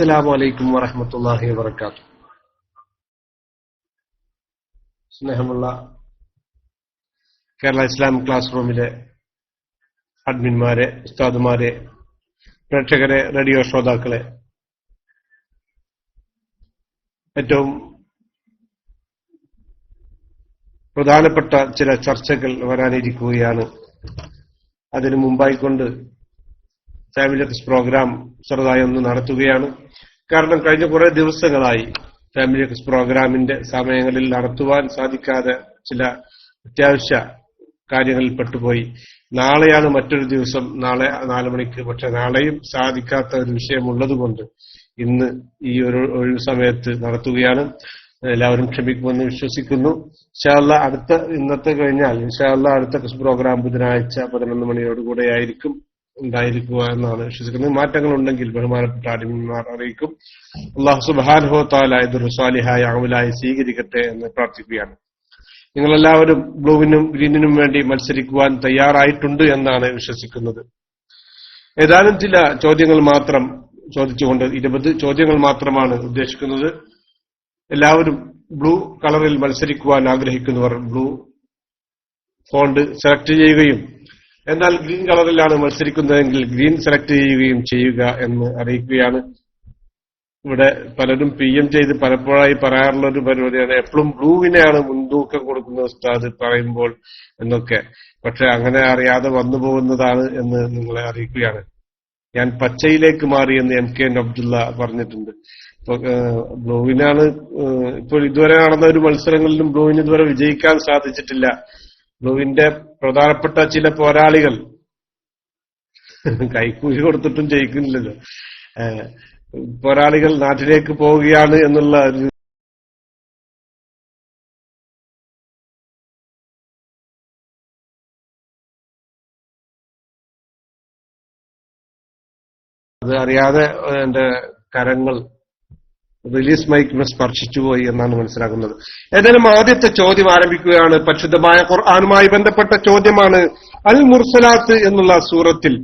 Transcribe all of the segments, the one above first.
അസ്സലാമു അലൈക്കും വറഹമത്തല്ലാഹി വബർക്കാത്തു സ്നേഹമുള്ള കേരള ഇസ്ലാം ക്ലാസ് റൂമിലെ അഡ്മിന്മാരെ ഉസ്താദുമാരെ പ്രേക്ഷകരെ റേഡിയോ ശ്രോതാക്കളെ ഏറ്റവും പ്രധാനപ്പെട്ട ചില ചർച്ചകൾ വരാനിരിക്കുകയാണ്. അതിനു മുമ്പായിക്കൊണ്ട് ഫാമിലി പ്രോഗ്രാം ചെറുതായി ഒന്ന് നടത്തുകയാണ്. കാരണം കഴിഞ്ഞ കുറെ ദിവസങ്ങളായി ഫാമിലി ഓഫീസ് പ്രോഗ്രാമിന്റെ സമയങ്ങളിൽ നടത്തുവാൻ സാധിക്കാതെ ചില അത്യാവശ്യ കാര്യങ്ങളിൽ പെട്ടുപോയി. നാളെയാണ് മറ്റൊരു ദിവസം. നാളെ നാല് മണിക്ക് പക്ഷെ നാളെയും സാധിക്കാത്ത ഒരു വിഷയമുള്ളതുകൊണ്ട് ഇന്ന് ഈ ഒരു ഒഴിവ് സമയത്ത് നടത്തുകയാണ്. എല്ലാവരും ക്ഷമിക്കുമെന്ന് വിശ്വസിക്കുന്നു. ഇൻഷാല്ല അടുത്ത ഇന്നത്തെ കഴിഞ്ഞാൽ ഇൻഷാല്ല അടുത്ത പ്രോഗ്രാം ബുധനാഴ്ച പതിനൊന്ന് മണിയോടുകൂടെ ആയിരിക്കും. ഉണ്ടായിരിക്കുക എന്നാണ് വിശ്വസിക്കുന്നത്. മാറ്റങ്ങൾ ഉണ്ടെങ്കിൽ ബഹുമാനപ്പെട്ട അടിമന്മാർ അറിയിക്കും. അള്ളാഹു സുബാൻഹോ ദുർസാലിഹായ അമലായി സ്വീകരിക്കട്ടെ എന്ന് പ്രാർത്ഥിക്കുകയാണ്. നിങ്ങളെല്ലാവരും ബ്ലൂവിനും ഗ്രീനിനും വേണ്ടി മത്സരിക്കുവാൻ തയ്യാറായിട്ടുണ്ട് എന്നാണ് വിശ്വസിക്കുന്നത്. ഏതാനും ചില ചോദ്യങ്ങൾ മാത്രം ചോദിച്ചുകൊണ്ട് ഇരുപത് ചോദ്യങ്ങൾ മാത്രമാണ് ഉദ്ദേശിക്കുന്നത്. എല്ലാവരും ബ്ലൂ കളറിൽ മത്സരിക്കുവാൻ ആഗ്രഹിക്കുന്നവർ ബ്ലൂ ഫോണ്ട് സെലക്ട് ചെയ്യുകയും എന്നാൽ ഗ്രീൻ കളറിലാണ് മത്സരിക്കുന്നതെങ്കിൽ ഗ്രീൻ സെലക്ട് ചെയ്യുകയും ചെയ്യുക എന്ന് അറിയിക്കുകയാണ്. ഇവിടെ പലരും പി എം ചെയ്ത് പലപ്പോഴായി പറയാറുള്ള ഒരു പരിപാടിയാണ്. എപ്പോഴും ബ്ലൂവിനെയാണ് മുൻതൂക്കം കൊടുക്കുന്ന ഉസ്താദ് പറയുമ്പോൾ എന്നൊക്കെ. പക്ഷെ അങ്ങനെ അറിയാതെ വന്നു പോകുന്നതാണ് എന്ന് നിങ്ങളെ അറിയിക്കുകയാണ്. ഞാൻ പച്ചയിലേക്ക് മാറി എന്ന് എം കെ അബ്ദുള്ള പറഞ്ഞിട്ടുണ്ട്. ബ്ലൂവിനാണ് ഇപ്പോൾ ഇതുവരെ നടന്ന ഒരു മത്സരങ്ങളിലും ബ്ലൂവിന് ഇതുവരെ വിജയിക്കാൻ സാധിച്ചിട്ടില്ല. ബ്ലൂവിന്റെ പ്രധാനപ്പെട്ട ചില പോരാളികൾ. കൈക്കൂലി കൊടുത്തിട്ടും ജയിക്കുന്നില്ലല്ലോ. പോരാളികൾ നാട്ടിലേക്ക് പോവുകയാണ് എന്നുള്ള അത് അറിയാതെ എന്റെ കരങ്ങൾ റിലീസ് മൈക്ക് സ്പർശിച്ചു പോയി എന്നാണ് മനസ്സിലാക്കുന്നത് ഏതായാലും ആദ്യത്തെ ചോദ്യം ആരംഭിക്കുകയാണ്. പരിശുദ്ധമായ ഖുർആാനുമായി ബന്ധപ്പെട്ട ചോദ്യമാണ്. അൽ മുർസലാത്ത് എന്നുള്ള സൂറത്തിൽ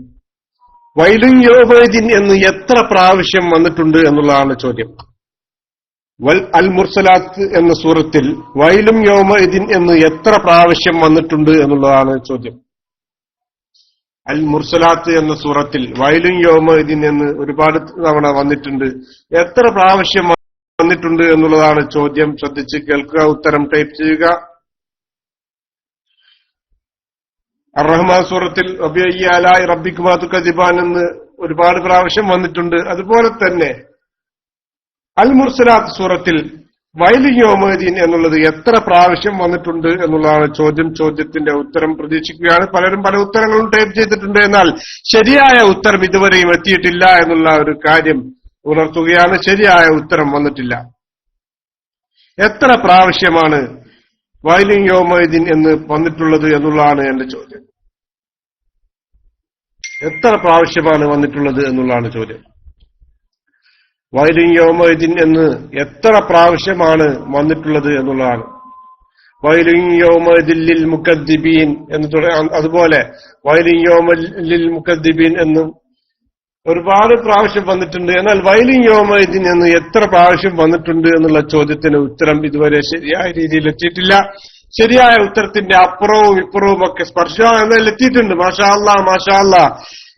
വൈലും യോബൈദിൻ എന്ന് എത്ര പ്രാവശ്യം വന്നിട്ടുണ്ട് എന്നുള്ളതാണ് ചോദ്യം. വൽ അൽ മുർസലാത്ത് എന്ന സൂറത്തിൽ വൈലും യോമൈദിൻ എന്ന് എത്ര പ്രാവശ്യം വന്നിട്ടുണ്ട് എന്നുള്ളതാണ് ചോദ്യം. അൽ മുർസലാത്ത് എന്ന സൂറത്തിൽ വയലും യോമ എന്ന് ഒരുപാട് തവണ വന്നിട്ടുണ്ട്. എത്ര പ്രാവശ്യം വന്നിട്ടുണ്ട് എന്നുള്ളതാണ് ചോദ്യം. ശ്രദ്ധിച്ച് കേൾക്കുക ഉത്തരം ടൈപ്പ് ചെയ്യുക. അറഹ്മാൻ സൂറത്തിൽ അബിയാലായി റബ്ബിക്കുമാത്തു കജിബാൻ എന്ന് ഒരുപാട് പ്രാവശ്യം വന്നിട്ടുണ്ട്. അതുപോലെ തന്നെ അൽ മുർസലാത്ത് സൂറത്തിൽ വൈലിയോമദീൻ എന്നുള്ളത് എത്ര പ്രാവശ്യം വന്നിട്ടുണ്ട് എന്നുള്ളതാണ് ചോദ്യം ചോദ്യത്തിന്റെ ഉത്തരം പ്രതീക്ഷിക്കുകയാണ്. പലരും പല ഉത്തരങ്ങളും ടൈപ്പ് ചെയ്തിട്ടുണ്ട്. എന്നാൽ ശരിയായ ഉത്തരം ഇതുവരെയും എത്തിയിട്ടില്ല എന്നുള്ള ഒരു കാര്യം ഉണർത്തുകയാണ്. ശരിയായ ഉത്തരം വന്നിട്ടില്ല. എത്ര പ്രാവശ്യമാണ് വൈലിയോമദീൻ എന്ന് വന്നിട്ടുള്ളത് എന്നുള്ളതാണ് എന്റെ ചോദ്യം. എത്ര പ്രാവശ്യമാണ് വന്നിട്ടുള്ളത് എന്നുള്ളതാണ് ചോദ്യം. വൈലിൻ യോമദിൻ എന്ന് എത്ര പ്രാവശ്യമാണ് വന്നിട്ടുള്ളത് എന്നുള്ളതാണ്. വൈലിൻ യോമദില്ലിൽ എന്ന് അതുപോലെ വൈലിൻ യോമലിൽ മുക്കദ്ദിബീൻ എന്നും ഒരുപാട് പ്രാവശ്യം വന്നിട്ടുണ്ട്. എന്നാൽ വൈലിൻ യോമൈദിൻ എന്ന് എത്ര പ്രാവശ്യം വന്നിട്ടുണ്ട് എന്നുള്ള ചോദ്യത്തിന് ഉത്തരം ഇതുവരെ ശരിയായ രീതിയിൽ എത്തിയിട്ടില്ല. ശരിയായ ഉത്തരത്തിന്റെ അപ്പുറവും ഇപ്പുറവും ഒക്കെ സ്പർശം എന്നാൽ എത്തിയിട്ടുണ്ട്. മാഷാ അല്ലാ മാഷാ അല്ലാ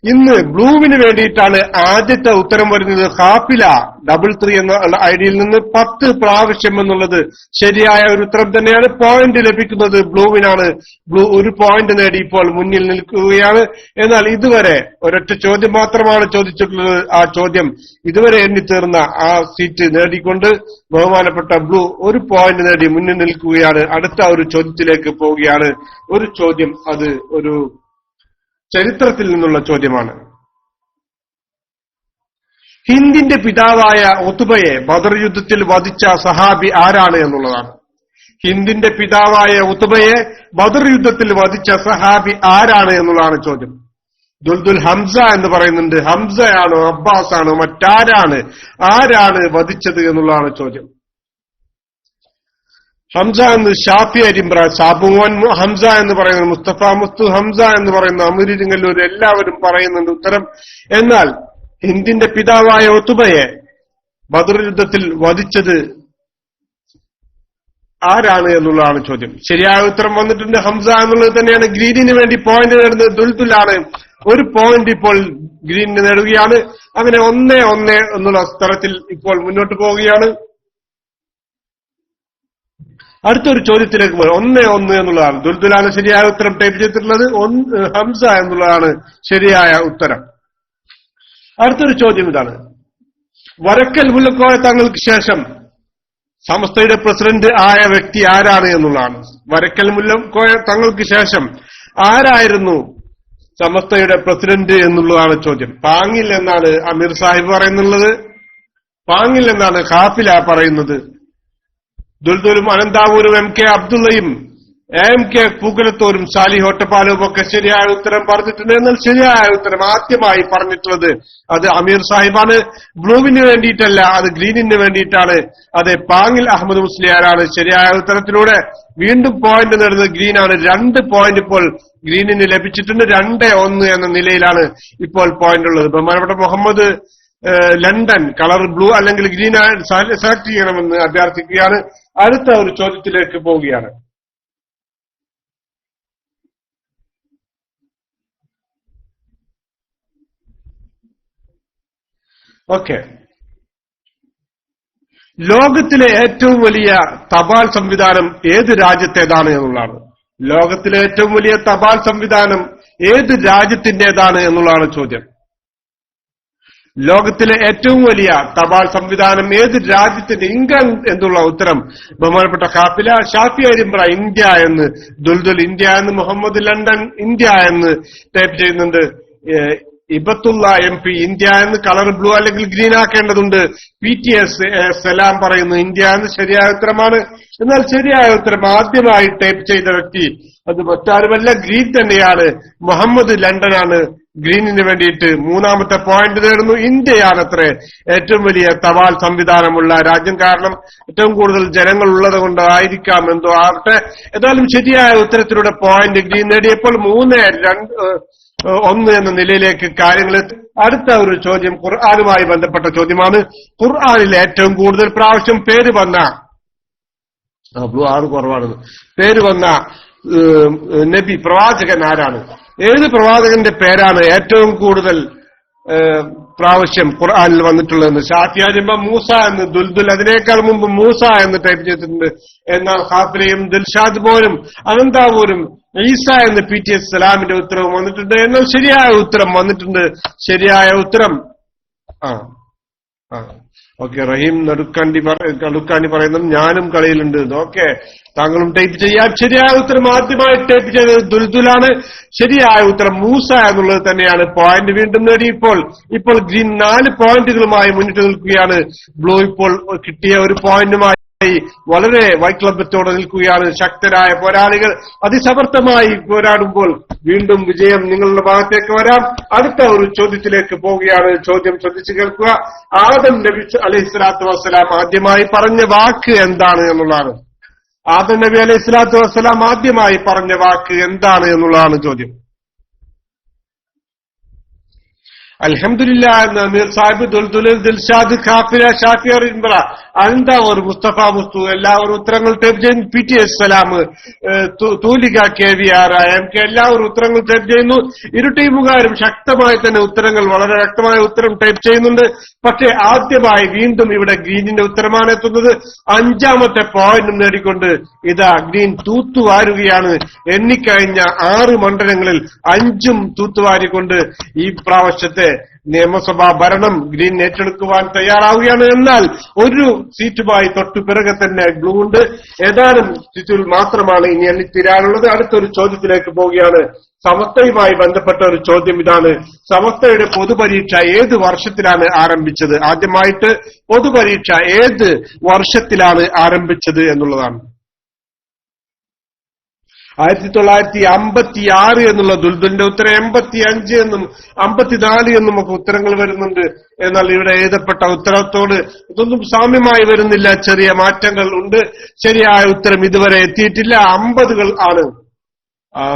ഇന്ന് ബ്ലൂവിന് വേണ്ടിയിട്ടാണ് ആദ്യത്തെ ഉത്തരം വരുന്നത് ഹാപ്പില ഡബിൾ ത്രീ എന്ന ഐഡിയിൽ നിന്ന് പത്ത് പ്രാവശ്യം എന്നുള്ളത് ശരിയായ ഒരു ഉത്തരം തന്നെയാണ്. പോയിന്റ് ലഭിക്കുന്നത് ബ്ലൂവിനാണ്. ബ്ലൂ ഒരു പോയിന്റ് നേടി ഇപ്പോൾ മുന്നിൽ നിൽക്കുകയാണ്. എന്നാൽ ഇതുവരെ ഒരൊറ്റ ചോദ്യം മാത്രമാണ് ചോദിച്ചിട്ടുള്ളത്. ആ ചോദ്യം ഇതുവരെ എണ്ണിത്തീർന്ന ആ സീറ്റ് നേടിക്കൊണ്ട് ബഹുമാനപ്പെട്ട ബ്ലൂ ഒരു പോയിന്റ് നേടി മുന്നിൽ നിൽക്കുകയാണ്. അടുത്ത ഒരു ചോദ്യത്തിലേക്ക് പോവുകയാണ്. ഒരു ചോദ്യം അത് ഒരു ചരിത്രത്തിൽ നിന്നുള്ള ചോദ്യമാണ്. ഹിന്ദിന്റെ പിതാവായ ഒത്തുബയെ ബദർ യുദ്ധത്തിൽ വധിച്ച സഹാബി ആരാണ് എന്നുള്ളതാണ്. ഹിന്ദിന്റെ പിതാവായ ഉത്തുബയെ ബദർ യുദ്ധത്തിൽ വധിച്ച സഹാബി ആരാണ് എന്നുള്ളതാണ് ചോദ്യം. ദുൽദുൽ ഹംസ എന്ന് പറയുന്നുണ്ട്. ഹംസയാണോ അബ്ബാസ് ആണോ മറ്റാരാണ് ആരാണ് വധിച്ചത് എന്നുള്ളതാണ് ചോദ്യം. ഹംസ എന്ന് ഷാഫി അരിമ്പ്ര സാബുമോൻ ഹംസ എന്ന് പറയുന്നത് മുസ്തഫ മുസ്തു ഹംസ എന്ന് പറയുന്ന അമീരിങ്ങല്ലൂർ എല്ലാവരും പറയുന്നുണ്ട് ഉത്തരം. എന്നാൽ ഹിന്ദിന്റെ പിതാവായ ഒത്തുബയെ ബദർ യുദ്ധത്തിൽ വധിച്ചത് ആരാണ് എന്നുള്ളതാണ് ചോദ്യം. ശരിയായ ഉത്തരം വന്നിട്ടുണ്ട് ഹംസ എന്നുള്ളത് തന്നെയാണ്. ഗ്രീനിന് വേണ്ടി പോയിന്റ് നേടുന്നത് ദുൽദുലാണ്. ഒരു പോയിന്റ് ഇപ്പോൾ ഗ്രീനിന് നേടുകയാണ്. അങ്ങനെ ഒന്നേ ഒന്നേ എന്നുള്ള സ്ഥലത്തിൽ ഇപ്പോൾ മുന്നോട്ട് പോവുകയാണ്. അടുത്തൊരു ചോദ്യത്തിലേക്ക് പോയി ഒന്ന് ഒന്ന് എന്നുള്ളതാണ്. ദുൽദുലാണ് ശരിയായ ഉത്തരം ടൈപ്പ് ചെയ്തിട്ടുള്ളത്? ഹംസ എന്നുള്ളതാണ് ശരിയായ ഉത്തരം. അടുത്തൊരു ചോദ്യം ഇതാണ്. വരക്കൽ മുല്ലക്കോയ തങ്ങൾക്ക് ശേഷം സമസ്തയുടെ പ്രസിഡന്റ് ആയ വ്യക്തി ആരാണ് എന്നുള്ളതാണ്. വരക്കൽ മുല്ലക്കോയ തങ്ങൾക്ക് ശേഷം ആരായിരുന്നു സമസ്തയുടെ പ്രസിഡന്റ് എന്നുള്ളതാണ് ചോദ്യം. പാങ്ങിൽ എന്നാണ് അമീർ സാഹിബ് പറയുന്നുള്ളത്. പാങ്ങിൽ എന്നാണ് ഖാഫില പറയുന്നത്. ദുൽദുലും അനന്താവൂരും എം കെ അബ്ദുള്ളയും എം കെ പൂക്കലത്തോരും സാലി ഹോട്ടപ്പാലവും ഒക്കെ ശരിയായ ഉത്തരം പറഞ്ഞിട്ടുണ്ട്. എന്നാൽ ശരിയായ ഉത്തരം ആദ്യമായി പറഞ്ഞിട്ടുള്ളത് അത് അമീർ സാഹിബാണ്. ബ്ലൂവിന് വേണ്ടിയിട്ടല്ല അത് ഗ്രീനിന് വേണ്ടിയിട്ടാണ്. അത് പാങ്ങിൽ അഹമ്മദ് മുസ്ലിയാരാണ് ശരിയായ ഉത്തരത്തിലൂടെ. വീണ്ടും പോയിന്റ് നേടുന്നത് ഗ്രീനാണ്. രണ്ട് പോയിന്റ് ഇപ്പോൾ ഗ്രീനിന് ലഭിച്ചിട്ടുണ്ട്. രണ്ട് ഒന്ന് എന്ന നിലയിലാണ് ഇപ്പോൾ പോയിന്റ് ഉള്ളത്. ബഹുമാനപ്പെട്ട മുഹമ്മദ് ലണ്ടൻ കളർ ബ്ലൂ അല്ലെങ്കിൽ ഗ്രീൻ സെലക്ട് ചെയ്യണമെന്ന് അഭ്യർത്ഥിക്കുകയാണ്. അടുത്ത ഒരു ചോദ്യത്തിലേക്ക് പോവുകയാണ്. ഓക്കെ. ലോകത്തിലെ ഏറ്റവും വലിയ തപാൽ സംവിധാനം ഏത് രാജ്യത്തേതാണ് എന്നുള്ളതാണ്. ലോകത്തിലെ ഏറ്റവും വലിയ തപാൽ സംവിധാനം ഏത് രാജ്യത്തിന്റേതാണ് എന്നുള്ളതാണ് ചോദ്യം. ലോകത്തിലെ ഏറ്റവും വലിയ തപാൽ സംവിധാനം ഏത് രാജ്യത്തിന്റെ ഇംഗ്ലണ്ട് എന്നുള്ള ഉത്തരം ബഹുമാനപ്പെട്ട കാപ്പില ഷാഫി അരിമ്പ്ര ഇന്ത്യ എന്ന് ദുൽദുൽ ഇന്ത്യ എന്ന് മുഹമ്മദ് ലണ്ടൻ ഇന്ത്യ എന്ന് ടൈപ്പ് ചെയ്യുന്നുണ്ട്. ഇബത്തുള്ള എം പി ഇന്ത്യ എന്ന് കളർ ബ്ലൂ അല്ലെങ്കിൽ ഗ്രീൻ ആക്കേണ്ടതുണ്ട്. പി ടി എസ് സലാം പറയുന്നു ഇന്ത്യ എന്ന് ശരിയായ ഉത്തരമാണ്. എന്നാൽ ശരിയായ ഉത്തരം ആദ്യമായി ടൈപ്പ് ചെയ്ത വ്യക്തി അത് മറ്റാരുമല്ല ഗ്രീൻ തന്നെയാണ്. മുഹമ്മദ് ലണ്ടനാണ്. ഗ്രീനിന് വേണ്ടിയിട്ട് മൂന്നാമത്തെ പോയിന്റ് നേടുന്നു. ഇന്ത്യയാണ് അത്ര ഏറ്റവും വലിയ തപാൽ സംവിധാനമുള്ള രാജ്യം. കാരണം ഏറ്റവും കൂടുതൽ ജനങ്ങൾ ഉള്ളത് കൊണ്ടായിരിക്കാം എന്തോ ആവട്ടെ. ഏതായാലും ശരിയായ ഉത്തരത്തിലൂടെ പോയിന്റ് ഗ്രീൻ നേടിയപ്പോൾ മൂന്ന് രണ്ട് ഒന്ന് എന്ന നിലയിലേക്ക് കാര്യങ്ങൾ. അടുത്ത ഒരു ചോദ്യം ഖുർആാനുമായി ബന്ധപ്പെട്ട ചോദ്യമാണ്. ഖുർആാനിൽ ഏറ്റവും കൂടുതൽ പ്രാവശ്യം പേര് വന്ന ആറ് കുറവാണ്. പേര് വന്ന നബി പ്രവാചകൻ ആരാണ്? ഏത് പ്രവാചകന്റെ പേരാണ് ഏറ്റവും കൂടുതൽ പ്രാവശ്യം ഖുർആാനിൽ വന്നിട്ടുള്ളതെന്ന്? ഷാഫിയാജിമ്പ മൂസ എന്ന് ദുൽദുൽ അതിനേക്കാൾ മുമ്പ് മൂസ എന്ന് ടൈപ്പ് ചെയ്തിട്ടുണ്ട്. എന്നാൽ ഹാഫിലയും ദിൽഷാദ് പോലും അനന്താവൂരും ഈസ എന്ന് പി ടി എസ് സലാമിന്റെ ഉത്തരവും വന്നിട്ടുണ്ട്. എന്നാൽ ശരിയായ ഉത്തരം വന്നിട്ടുണ്ട്. ശരിയായ ഉത്തരം. ആ ആ. ഓക്കെ റഹീം നടുക്കാണ്ടി നടുക്കാണ്ടി പറയുന്നത് ഞാനും കളിയിലുണ്ട്. ഓക്കെ താങ്കളും ടൈപ്പ് ചെയ്യാൻ ശരിയായ ഉത്തരം ആദ്യമായി ടൈപ്പ് ചെയ്തത് ദുൽദുലാണ്. ശരിയായ ഉത്തരം മൂസ എന്നുള്ളത് തന്നെയാണ്. പോയിന്റ് വീണ്ടും നേടി ഇപ്പോൾ. ഇപ്പോൾ ഗ്രീൻ നാല് പോയിന്റുകളുമായി മുന്നിട്ട് നിൽക്കുകയാണ്. ബ്ലൂ ഇപ്പോൾ കിട്ടിയ ഒരു പോയിന്റുമായി വളരെ വൈക്ലബത്തോടെ നിൽക്കുകയാണ് ശക്തരായ പോരാളികൾ. അതിസമർത്ഥമായി പോരാടുമ്പോൾ വീണ്ടും വിജയം നിങ്ങളുടെ ഭാഗത്തേക്ക് വരാം. അടുത്ത ഒരു ചോദ്യത്തിലേക്ക് പോവുകയാണ്. ചോദ്യം ശ്രദ്ധിച്ചു കേൾക്കുക. ആദം നബി അലൈഹി സ്വലാത്തു വസ്സലാം ആദ്യമായി പറഞ്ഞ വാക്ക് എന്താണ് എന്നുള്ളതാണ്. ആദം നബി അലൈഹി സ്വലാത്തു വസ്സലാം ആദ്യമായി പറഞ്ഞ വാക്ക് എന്താണ് എന്നുള്ളതാണ് ചോദ്യം. അൽഹംദുലില്ല നമീർ സാഹിബ് ദുൽദുൽ ദിൽഷാദ് ഖാഫില ഷാഫിയർ ഇൻബ്ര അനന്ത ഒരു മുസ്തഫ മുസ്തു? എല്ലാവരും ഉത്തരങ്ങൾ ടൈപ്പ് ചെയ്യുന്നു. P T S Salam Thoolika K V R M K എല്ലാവരും ഉത്തരങ്ങൾ ടൈപ്പ് ചെയ്യുന്നു. ഇരു ടീമുകാരും ശക്തമായി തന്നെ ഉത്തരങ്ങൾ വളരെ വ്യക്തമായ ഉത്തരം ടൈപ്പ് ചെയ്യുന്നുണ്ട്. പക്ഷേ ആദ്യമായി വീണ്ടും ഇവിടെ ഗ്രീനിന്റെ ഉത്തരമാണ് എത്തുന്നത്. അഞ്ചാമത്തെ പോയിന്റും നേടിക്കൊണ്ട് ഇതാ ഗ്രീൻ തൂത്തുവാരുകയാണ്. എണ്ണിക്കഴിഞ്ഞ ആറ് മണ്ഡലങ്ങളിൽ അഞ്ചും തൂത്തുവാരിക്കൊണ്ട് ഈ പ്രാവശ്യത്തെ നിയമസഭാ ഭരണം ഗ്രീൻ ഏറ്റെടുക്കുവാൻ തയ്യാറാവുകയാണ്. എന്നാൽ ഒരു സീറ്റുമായി തൊട്ടു പിറകെ തന്നെ ബ്ലൂ ഉണ്ട് ഏതാനും സീറ്റുകൾ മാത്രമാണ് ഇനി എണ്ണിത്തീരാനുള്ളത്. അടുത്തൊരു ചോദ്യത്തിലേക്ക് പോവുകയാണ്. സമസ്തയുമായി ബന്ധപ്പെട്ട ഒരു ചോദ്യം ഇതാണ്. സമസ്തയുടെ പൊതുപരീക്ഷ ഏത് വർഷത്തിലാണ് ആരംഭിച്ചത്? ആദ്യമായിട്ട് പൊതുപരീക്ഷ ഏത് വർഷത്തിലാണ് ആരംഭിച്ചത് എന്നുള്ളതാണ്. ആയിരത്തി തൊള്ളായിരത്തി അമ്പത്തി ആറ് എന്നുള്ള ദുൽദുലിന്റെ ഉത്തരം എൺപത്തി അഞ്ച് എന്നും അമ്പത്തിനാല് എന്നും ഒക്കെ ഉത്തരങ്ങൾ വരുന്നുണ്ട്. എന്നാൽ ഇവിടെ എഴുതപ്പെട്ട ഉത്തരത്തോട് ഇതൊന്നും സാമ്യമായി വരുന്നില്ല. ചെറിയ മാറ്റങ്ങൾ ഉണ്ട്. ശരിയായ ഉത്തരം ഇതുവരെ എത്തിയിട്ടില്ല. അമ്പതുകൾ ആണ്. ആ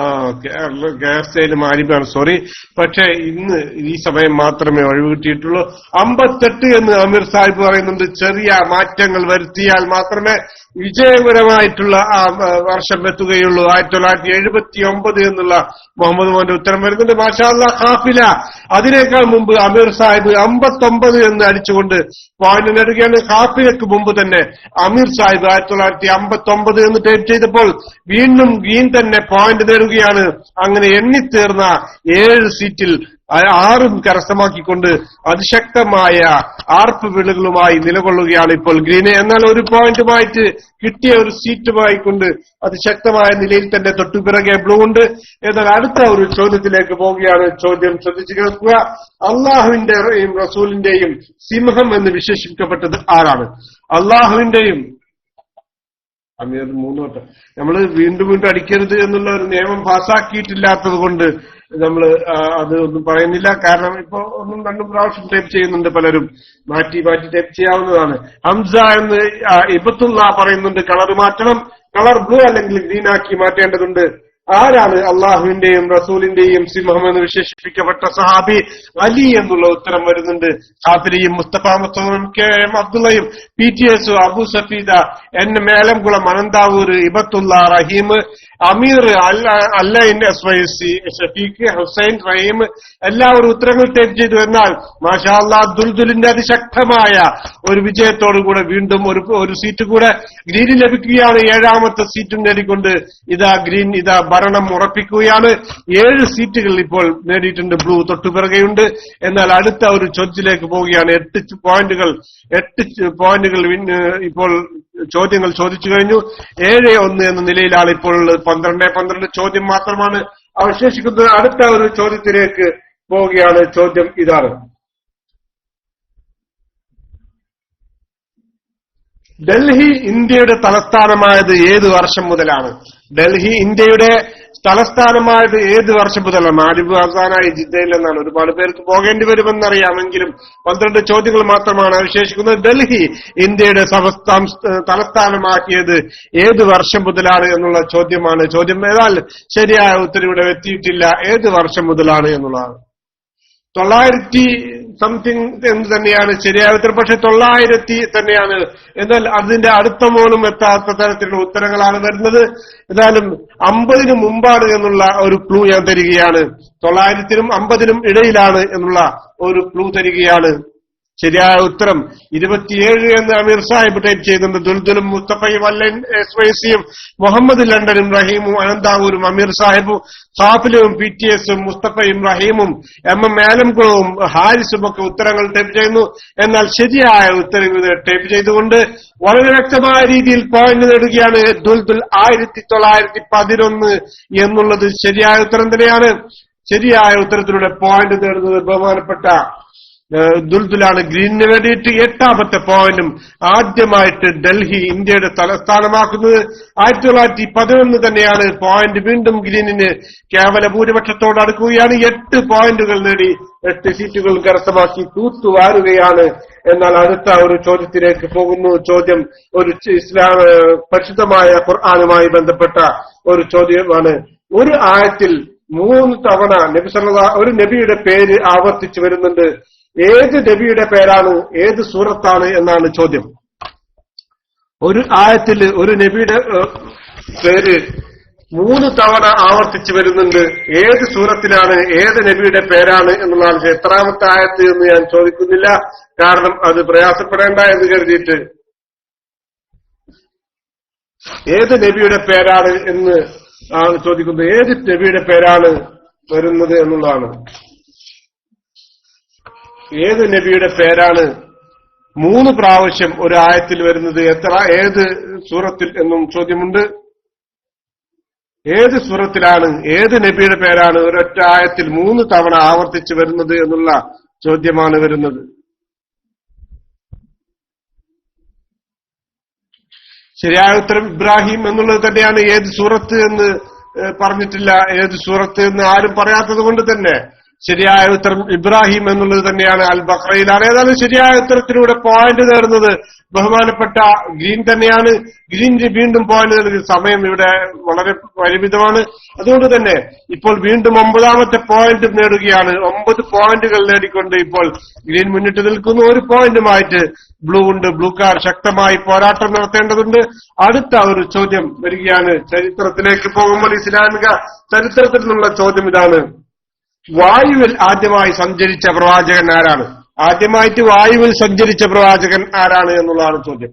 ഗ്യാസ് മാരിബാണ് സോറി പക്ഷേ ഇന്ന് ഈ സമയം മാത്രമേ ഒഴിവ് കിട്ടിയിട്ടുള്ളൂ. അമ്പത്തെട്ട് എന്ന് അമീർ സാഹിബ് പറയുന്നുണ്ട്. ചെറിയ മാറ്റങ്ങൾ വരുത്തിയാൽ മാത്രമേ വിജയകരമായിട്ടുള്ള ആ, വർഷം എത്തുകയുള്ളൂ. ആയിരത്തി തൊള്ളായിരത്തി എഴുപത്തി ഒമ്പത് എന്നുള്ള മുഹമ്മദ് മോന്റെ ഉത്തരം വരുന്നുണ്ട്. മാഷാല്ല ഹാഫില അതിനേക്കാൾ മുമ്പ് അമീർ സാഹിബ് അമ്പത്തൊമ്പത് എന്ന് അടിച്ചുകൊണ്ട് പോയിന്റ് നേടുകയാണ്. ഹാഫിലക്ക് മുമ്പ് തന്നെ അമീർ സാഹിബ് ആയിരത്തി തൊള്ളായിരത്തി അമ്പത്തൊമ്പത് എന്ന് ടൈപ്പ് ചെയ്തപ്പോൾ വീണ്ടും ഗീൻ തന്നെ പോയിന്റ് നേടുകയാണ് അങ്ങനെ എണ്ണിത്തീർന്ന ഏഴ് സീറ്റിൽ ആറും കരസ്ഥമാക്കിക്കൊണ്ട് അതിശക്തമായ ആർപ്പ് വിളികളുമായി നിലകൊള്ളുകയാണ് ഇപ്പോൾ ഗ്രീന്. എന്നാൽ ഒരു പോയിന്റുമായിട്ട് കിട്ടിയ ഒരു സീറ്റുമായി കൊണ്ട് അതിശക്തമായ നിലയിൽ തന്നെ തൊട്ടുപിറകെ ബ്ലൂ ഉണ്ട്. എന്നാൽ അടുത്ത ഒരു ചോദ്യത്തിലേക്ക് പോവുകയാണ്. ചോദ്യം ശ്രദ്ധിച്ചു കേൾക്കുക. അള്ളാഹുവിന്റെയും റസൂലിന്റെയും സിംഹം എന്ന് വിശേഷിപ്പിക്കപ്പെട്ടത് ആരാണ്? അള്ളാഹുവിന്റെയും അമീർ മൂന്നോട്ട്. നമ്മൾ വീണ്ടും വീണ്ടും അടിക്കരുത് എന്നുള്ള ഒരു നിയമം പാസ്സാക്കിയിട്ടില്ലാത്തത് കൊണ്ട് നമ്മൾ അത് ഒന്നും പറയുന്നില്ല. കാരണം ഇപ്പൊ ഒന്നും രണ്ടും പ്രാവശ്യം ടൈപ്പ് ചെയ്യുന്നുണ്ട് പലരും. മാറ്റി മാറ്റി ടൈപ്പ് ചെയ്യാവുന്നതാണ്. ഹംസ എന്ന് ഇബത്തുള്ള പറയുന്നുണ്ട് കളർ മാറ്റണം. കളർ ബ്ലൂ അല്ലെങ്കിൽ ഗ്രീൻ ആക്കി മാറ്റേണ്ടതുണ്ട്. ആരാണ് അള്ളാഹുവിന്റെയും റസൂലിന്റെയും സിംഹം എന്ന് വിശേഷിപ്പിക്കപ്പെട്ട സഹാബി? അലി എന്നുള്ള ഉത്തരം വരുന്നുണ്ട്. ഖാഫിലിയും മുസ്തഫ മുസ്തഫും K M അബ്ദുള്ളയും P T S Abu Safeeda N Melamkulam Ananthavoor Ibathulla Raheem Ameer അല്ല in S Y C Shafeeq Hussain Raheem എല്ലാവരും ഉത്തരങ്ങൾ ടൈപ്പ് ചെയ്തു എന്നാൽ മാഷാ ദുൽദുലിന്റെ അതിശക്തമായ ഒരു വിജയത്തോടുകൂടെ വീണ്ടും ഒരു ഒരു സീറ്റ് കൂടെ ഗ്രീന് ലഭിക്കുകയാണ്. ഏഴാമത്തെ സീറ്റും നേടിക്കൊണ്ട് ഇതാ ഗ്രീൻ ഇതാ ഭരണം ഉറപ്പിക്കുകയാണ്. ഏഴ് സീറ്റുകൾ ഇപ്പോൾ നേടിയിട്ടുണ്ട്. ബ്ലൂ തൊട്ടുപിറകെയുണ്ട് എന്നാൽ അടുത്ത ഒരു ചോദ്യത്തിലേക്ക് പോവുകയാണ്. എട്ട് പോയിന്റുകൾ എട്ട് പോയിന്റുകൾ ഇപ്പോൾ ചോദ്യങ്ങൾ ചോദിച്ചു കഴിഞ്ഞു. ഏഴ് ഒന്ന് എന്ന നിലയിലാണ് ഇപ്പോൾ. പന്ത്രണ്ട് പന്ത്രണ്ട് ചോദ്യം മാത്രമാണ് അവശേഷിക്കുന്നത്. അടുത്ത ഒരു ചോദ്യത്തിലേക്ക് പോവുകയാണ്. ചോദ്യം ഇതാണ്. ഡൽഹി ഇന്ത്യയുടെ തലസ്ഥാനമായത് ഏത് വർഷം മുതലാണ്? ഡൽഹി ഇന്ത്യയുടെ തലസ്ഥാനമായത് ഏത് വർഷം മുതലാണ്? മാലിബ് അവസാനായി ജിദ്ദയിൽ ഒരുപാട് പേർക്ക് പോകേണ്ടി വരുമെന്നറിയാമെങ്കിലും പന്ത്രണ്ട് ചോദ്യങ്ങൾ മാത്രമാണ് അവശേഷിക്കുന്നത്. ഡൽഹി ഇന്ത്യയുടെ തലസ്ഥാനമാക്കിയത് ഏത് വർഷം മുതലാണ് എന്നുള്ള ചോദ്യമാണ്. ചോദ്യം ഏതാൽ ശരിയായ ഉത്തരവിടെ എത്തിയിട്ടില്ല. ഏത് വർഷം മുതലാണ് എന്നുള്ളതാണ്. തൊള്ളായിരത്തി സംതിങ് എന്ന് തന്നെയാണ് ശരിയായ പക്ഷെ തൊള്ളായിരത്തി തന്നെയാണ്. എന്നാൽ അതിന്റെ അടുത്ത പോലും എത്താത്ത തരത്തിലുള്ള ഉത്തരങ്ങളാണ് വരുന്നത്. എന്നാലും അമ്പതിന് മുമ്പാണ് എന്നുള്ള ഒരു ക്ലൂ ഞാൻ തരികയാണ്. തൊള്ളായിരത്തിനും അമ്പതിനും ഇടയിലാണ് എന്നുള്ള ഒരു ക്ലൂ തരികയാണ്. ശരിയായ ഉത്തരം. ഇരുപത്തിയേഴ് എന്ന് അമീർ സാഹിബ് ടൈപ്പ് ചെയ്യുന്നുണ്ട്. ദുൽദുലും മുസ്തഫയും അല്ലൻ എസ് വൈസിയും മുഹമ്മദ് ലണ്ടനും റഹീമും അനന്താവൂരും അമീർ സാഹിബും ഹാഫിലും പി ടി എസും മുസ്തഫയും റഹീമും എം എം ആലംകുളവും ഹാരിസും ഒക്കെ ഉത്തരങ്ങൾ ടൈപ്പ് ചെയ്യുന്നു. എന്നാൽ ശരിയായ ഉത്തരം ഇത് ടൈപ്പ് ചെയ്തുകൊണ്ട് വളരെ വ്യക്തമായ രീതിയിൽ പോയിന്റ് നേടുകയാണ് ദുൽദുൽ ആയിരത്തി തൊള്ളായിരത്തി പതിനൊന്ന് എന്നുള്ളത് ശരിയായ ഉത്തരം തന്നെയാണ്. ശരിയായ ഉത്തരത്തിലൂടെ പോയിന്റ് നേടുന്നത് ബഹുമാനപ്പെട്ട ദുൽദുലാണ് ഗ്രീനിന് വേണ്ടിയിട്ട് എട്ടാമത്തെ പോയിന്റും ആദ്യമായിട്ട് ഡൽഹി ഇന്ത്യയുടെ തലസ്ഥാനമാക്കുന്നത് ആയിരത്തി തൊള്ളായിരത്തി പതിനൊന്ന് തന്നെയാണ്. പോയിന്റ് വീണ്ടും ഗ്രീനിന് കേവല ഭൂരിപക്ഷത്തോട് അടുക്കുകയാണ്. എട്ട് പോയിന്റുകൾ നേടി എട്ട് സീറ്റുകൾ കരസ്ഥമാക്കി തൂത്തുവാരുകയാണ്. എന്നാൽ അടുത്ത ഒരു ചോദ്യത്തിലേക്ക് പോകുന്നു. ചോദ്യം ഒരു ഇസ്ലാം പരിശുദ്ധമായ ഖുർആാനുമായി ബന്ധപ്പെട്ട ഒരു ചോദ്യമാണ്. ഒരു ആയത്തിൽ മൂന്ന് തവണ നബി സല്ലല്ലാ ഒരു നബിയുടെ പേര് ആവർത്തിച്ചു വരുന്നുണ്ട്. ഏത് നബിയുടെ പേരാണ് ഏത് സൂറത്താണ് എന്നാണ് ചോദ്യം. ഒരു ആയത്തിൽ ഒരു നബിയുടെ പേര് മൂന്ന് തവണ ആവർത്തിച്ചു വരുന്നുണ്ട്. ഏത് സൂറത്തിലാണ് ഏത് നബിയുടെ പേരാണ് എന്നുള്ളതാണ് എത്രാമത്തെ ആയത്ത് എന്ന് ഞാൻ ചോദിക്കുന്നില്ല. കാരണം അത് പ്രയാസപ്പെടേണ്ട എന്ന് കരുതിയിട്ട്. ഏത് നബിയുടെ പേരാണ് എന്ന് ആണ് ചോദിക്കുന്നത്. ഏത് നബിയുടെ പേരാണ് വരുന്നത് എന്നുള്ളതാണ്. ഏത് നബിയുടെ പേരാണ് മൂന്ന് പ്രാവശ്യം ഒരു ആയത്തിൽ വരുന്നത് എത്ര? ഏത് സൂറത്തിൽ എന്നും ചോദ്യമുണ്ട്. ഏത് സൂറത്തിലാണ് ഏത് നബിയുടെ പേരാണ് ഒരൊറ്റ ആയത്തിൽ മൂന്ന് തവണ ആവർത്തിച്ചു വരുന്നത് എന്നുള്ള ചോദ്യമാണ് വരുന്നത്. ശരിയായ ഉത്തരം ഇബ്രാഹിം എന്നുള്ളത് തന്നെയാണ്. ഏത് സൂറത്ത് എന്ന് പറഞ്ഞിട്ടില്ല. ഏത് സൂറത്ത് എന്ന് ആരും പറയാത്തത് കൊണ്ട് തന്നെ ശരിയായ ഉത്തരം ഇബ്രാഹിം എന്നുള്ളത് തന്നെയാണ് അൽ ബക്രയിലാണ് ഏതായാലും ശരിയായ ഉത്തരത്തിലൂടെ പോയിന്റ് നേടുന്നത് ബഹുമാനപ്പെട്ട ഗ്രീൻ തന്നെയാണ്. ഗ്രീൻ വീണ്ടും പോയിന്റ് നേടുന്ന സമയം ഇവിടെ വളരെ പരിമിതമാണ്. അതുകൊണ്ട് തന്നെ ഇപ്പോൾ വീണ്ടും ഒമ്പതാമത്തെ പോയിന്റ് നേടുകയാണ്. ഒമ്പത് പോയിന്റുകൾ നേടിക്കൊണ്ട് ഇപ്പോൾ ഗ്രീൻ മുന്നിട്ട് നിൽക്കുന്നു. ഒരു പോയിന്റുമായിട്ട് ബ്ലൂ ഉണ്ട്. ബ്ലൂ കാർ ശക്തമായി പോരാട്ടം നടത്തേണ്ടതുണ്ട്. അടുത്ത ഒരു ചോദ്യം വരികയാണ്. ചരിത്രത്തിലേക്ക് പോകുമ്പോൾ ഇസ്ലാമിക ചരിത്രത്തിൽ നിന്നുള്ള ചോദ്യം ഇതാണ്. വായുവിൽ ആദ്യമായി സഞ്ചരിച്ച പ്രവാചകൻ ആരാണ്? ആദ്യമായിട്ട് വായുവിൽ സഞ്ചരിച്ച പ്രവാചകൻ ആരാണ് എന്നുള്ളതാണ് ചോദ്യം.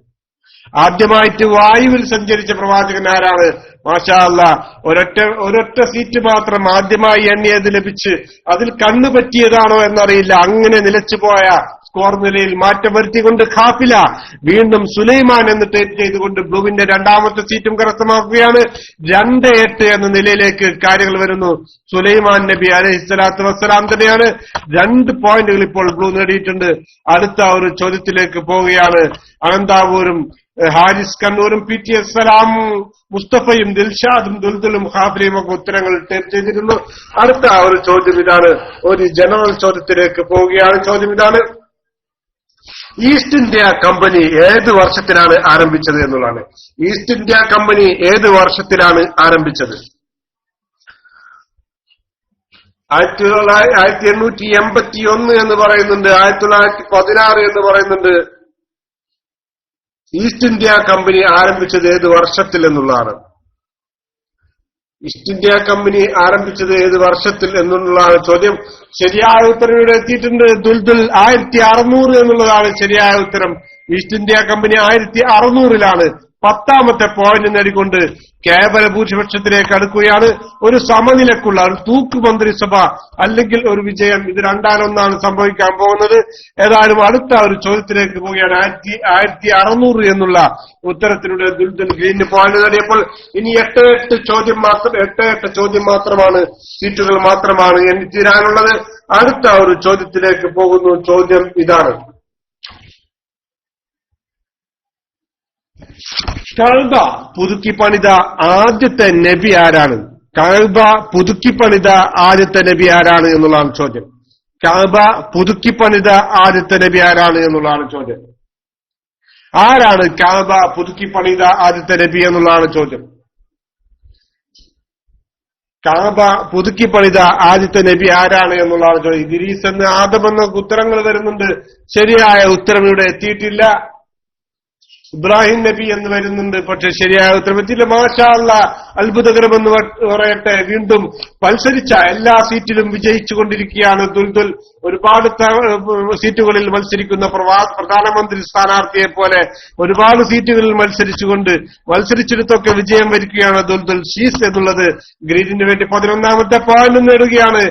ആദ്യമായിട്ട് വായുവിൽ സഞ്ചരിച്ച പ്രവാചകൻ ആരാണ്? മാഷാ അല്ല ഒരൊറ്റ ഒരൊറ്റ സീറ്റ് മാത്രം ആദ്യമായി എണ്ണിയത് ലഭിച്ച് അതിൽ കണ്ണു പറ്റിയതാണോ എന്നറിയില്ല. അങ്ങനെ നിലച്ചുപോയ സ്കോർ നിലയിൽ മാറ്റം വരുത്തിക്കൊണ്ട് ഖാഫില വീണ്ടും സുലൈമാൻ എന്ന് ടൈപ്പ് ചെയ്തുകൊണ്ട് ബ്ലൂവിന്റെ രണ്ടാമത്തെ സീറ്റും കരസ്ഥമാക്കുകയാണ്. രണ്ട് എട്ട് എന്ന നിലയിലേക്ക് കാര്യങ്ങൾ വരുന്നു. സുലൈമാൻ നബി അലൈഹി സ്വലാത്തു വസ്സലാം തന്നെയാണ്. രണ്ട് പോയിന്റുകൾ ഇപ്പോൾ ബ്ലൂ നേടിയിട്ടുണ്ട്. അടുത്ത ഒരു ചോദ്യത്തിലേക്ക് പോവുകയാണ്. അനന്താവൂരും ഏഹ്, ഹാരിസ് കണ്ണൂരും പി ടി എസ് സലാമും മുസ്തഫയും ദിൽഷാദും ദുൽദുലും ഹാഫിലയും ഒക്കെ ഉത്തരങ്ങൾ ടൈപ്പ് ചെയ്തിരുന്നു. അടുത്ത ഒരു ചോദ്യം ഇതാണ്. ഒരു ജനറൽ ചോദ്യത്തിലേക്ക് പോവുകയാണ്. ചോദ്യം ഇതാണ്. ഈസ്റ്റ് ഇന്ത്യ കമ്പനി ഏത് വർഷത്തിലാണ് ആരംഭിച്ചത് എന്നുള്ളതാണ്. ഈസ്റ്റ് ഇന്ത്യ കമ്പനി ഏത് വർഷത്തിലാണ് ആരംഭിച്ചത്? ആയിരത്തി തൊള്ളായിരത്തി ആയിരത്തി എണ്ണൂറ്റി എൺപത്തി ഒന്ന് എന്ന് പറയുന്നുണ്ട്. ആയിരത്തി തൊള്ളായിരത്തി പതിനാറ് എന്ന് പറയുന്നുണ്ട്. ഈസ്റ്റ് ഇന്ത്യ കമ്പനി ആരംഭിച്ചത് ഏത് വർഷത്തിൽ എന്നുള്ളതാണ്. ഈസ്റ്റ് ഇന്ത്യ കമ്പനി ആരംഭിച്ചത് ഏത് വർഷത്തിൽ എന്നുള്ളതാണ് ചോദ്യം. ശരിയായ ഉത്തരം ഇവിടെ എത്തിയിട്ടുണ്ട്. ദുൽദുൽ ആയിരത്തി അറുന്നൂറ് എന്നുള്ളതാണ് ശരിയായ ഉത്തരം. ഈസ്റ്റ് ഇന്ത്യ കമ്പനി ആയിരത്തി അറുന്നൂറിലാണ് പത്താമത്തെ പോയിന്റ് നേടിക്കൊണ്ട് കേവല ഭൂരിപക്ഷത്തിലേക്ക് അടുക്കുകയാണ്. ഒരു സമനിലക്കുള്ള ഒരു തൂക്ക് മന്ത്രിസഭ അല്ലെങ്കിൽ ഒരു വിജയം ഇത് രണ്ടാലൊന്നാണ് സംഭവിക്കാൻ പോകുന്നത്. ഏതായാലും അടുത്ത ഒരു ചോദ്യത്തിലേക്ക് പോവുകയാണ്. ആയിരത്തി ആയിരത്തി അറുന്നൂറ് എന്നുള്ള ഉത്തരത്തിലൂടെ ദുൽദുൽ ഗ്രീന് പോയിന്റ് നേടിയപ്പോൾ ഇനി എട്ട് എട്ട് ചോദ്യം മാത്രം എട്ട് എട്ട് ചോദ്യം മാത്രമാണ് സീറ്റുകൾ മാത്രമാണ് എനിക്ക് തീരാനുള്ളത്. അടുത്ത ഒരു ചോദ്യത്തിലേക്ക് പോകുന്നു. ചോദ്യം ഇതാണ്. കഴുത പുതുക്കി പണിത ആദ്യത്തെ നബി ആരാണ്? കഴുബ പുതുക്കി പണിത ആദ്യത്തെ നബി ആരാണ് എന്നുള്ളതാണ് ചോദ്യം. കഅബ പുതുക്കി പണിത ആദ്യത്തെ നബി ആരാണ് എന്നുള്ളതാണ് ചോദ്യം. ആരാണ് കഅബ പുതുക്കി പണിത ആദ്യത്തെ നബി എന്നുള്ളതാണ് ചോദ്യം. കാബ പുതുക്കി പണിത ആദ്യത്തെ നബി ആരാണ് എന്നുള്ളതാണ് ചോദ്യം. ഇദ്രീസ് എന്ന് ആദം എന്ന ഉത്തരങ്ങൾ വരുന്നുണ്ട്. ശരിയായ ഉത്തരം ഇവിടെ എത്തിയിട്ടില്ല. ഇബ്രാഹിം നബി എന്ന് വരുന്നുണ്ട്. പക്ഷെ ശരിയായ ഉത്തരം എത്തിയില്ല മാഷാ അത്ഭുതകരം അത്ഭുതകരമെന്ന് പറയട്ടെ. വീണ്ടും മത്സരിച്ച എല്ലാ സീറ്റിലും വിജയിച്ചുകൊണ്ടിരിക്കുകയാണ് ദുൽദുൽ. ഒരുപാട് സീറ്റുകളിൽ മത്സരിക്കുന്ന പ്രധാനമന്ത്രി സ്ഥാനാർത്ഥിയെ പോലെ ഒരുപാട് സീറ്റുകളിൽ മത്സരിച്ചുകൊണ്ട് മത്സരിച്ചിടത്തൊക്കെ വിജയം വരിക്കുകയാണ് ദുൽദുൽ ഷീസ് എന്നുള്ളത് ഗ്രീഡിന് വേണ്ടി പതിനൊന്നാമത്തെ പോയിന്റ് നേടുകയാണ്.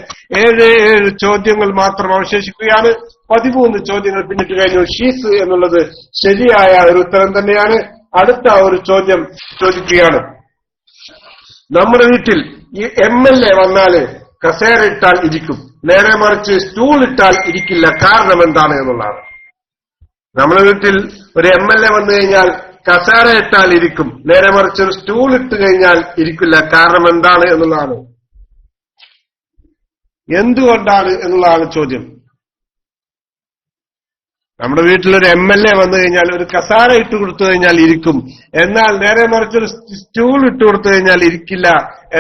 ഏഴ് ഏഴ് ചോദ്യങ്ങൾ മാത്രം അവശേഷിക്കുകയാണ്. പതിമൂന്ന് ചോദ്യങ്ങൾ പിന്നിട്ട് കഴിഞ്ഞു. ഷീസ് എന്നുള്ളത് ശരിയായ ഒരു ഉത്തരം തന്നെയാണ്. അടുത്ത ഒരു ചോദ്യം ചോദിക്കുകയാണ്. നമ്മുടെ വീട്ടിൽ ഈ എം എൽ എ വന്നാൽ കസേര ഇട്ടാൽ ഇരിക്കും. നേരെ മറിച്ച് സ്റ്റൂൾ ഇട്ടാൽ ഇരിക്കില്ല. കാരണം എന്താണ് എന്നുള്ളതാണ്. നമ്മുടെ വീട്ടിൽ ഒരു എം എൽ എ വന്നു കഴിഞ്ഞാൽ കസേര ഇട്ടാൽ ഇരിക്കും. നേരെ മറിച്ച് ഒരു സ്റ്റൂൾ ഇട്ട് കഴിഞ്ഞാൽ ഇരിക്കില്ല. കാരണം എന്താണ് എന്നുള്ളതാണ്. എന്തുകൊണ്ടാണ് എന്നുള്ളതാണ് ചോദ്യം. നമ്മുടെ വീട്ടിലൊരു എം എൽ എ വന്നു കഴിഞ്ഞാൽ ഒരു കസാര ഇട്ട് കൊടുത്തു കഴിഞ്ഞാൽ ഇരിക്കും. എന്നാൽ നേരെ മറിച്ച് ഒരു സ്റ്റൂൾ ഇട്ട് കൊടുത്തു കഴിഞ്ഞാൽ ഇരിക്കില്ല.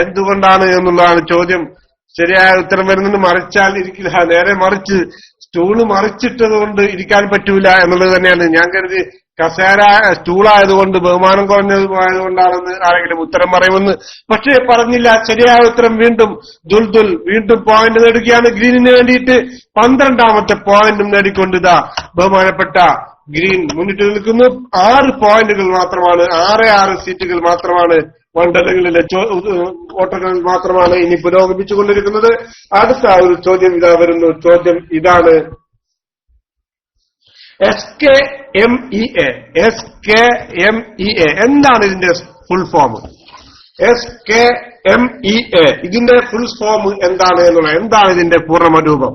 എന്തുകൊണ്ടാണ് എന്നുള്ളതാണ് ചോദ്യം. ശരിയായ ഉത്തരം വരുന്നത് മറിച്ചാൽ ഇരിക്കില്ല. നേരെ മറിച്ച് സ്റ്റൂൾ മറിച്ചിട്ടത് കൊണ്ട് ഇരിക്കാൻ പറ്റൂല എന്നുള്ളത് തന്നെയാണ്. ഞാൻ കരുതി കസേര സ്റ്റൂളായതുകൊണ്ട് ബഹുമാനം കുറഞ്ഞതുമായതുകൊണ്ടാണെന്ന് ആരെങ്കിലും ഉത്തരം പറയുമെന്ന്. പക്ഷേ പറഞ്ഞില്ല ശരിയായ ഉത്തരം വീണ്ടും ദുൽദുൽ വീണ്ടും പോയിന്റ് നേടുകയാണ്. ഗ്രീനിന് വേണ്ടിയിട്ട് പന്ത്രണ്ടാമത്തെ പോയിന്റും നേടിക്കൊണ്ട് ഇതാ ബഹുമാനപ്പെട്ട ഗ്രീൻ മുന്നിട്ട് നിൽക്കുന്നു. ആറ് പോയിന്റുകൾ മാത്രമാണ് ആറ് ആറ് സീറ്റുകൾ മാത്രമാണ് മണ്ഡലങ്ങളിലെ വോട്ടുകളിൽ മാത്രമാണ് ഇനി പുരോഗമിച്ചുകൊണ്ടിരിക്കുന്നത്. അടുത്ത ഒരു ചോദ്യം ഇതാ വരുന്നു. ചോദ്യം ഇതാണ്. S K M E S K M E A എന്താണ് ഇതിന്റെ full form S K M E A ഇതിന്റെ ഫുൾ ഫോം എന്താണ് എന്നുള്ളത് എന്താണ് ഇതിന്റെ പൂർണ രൂപം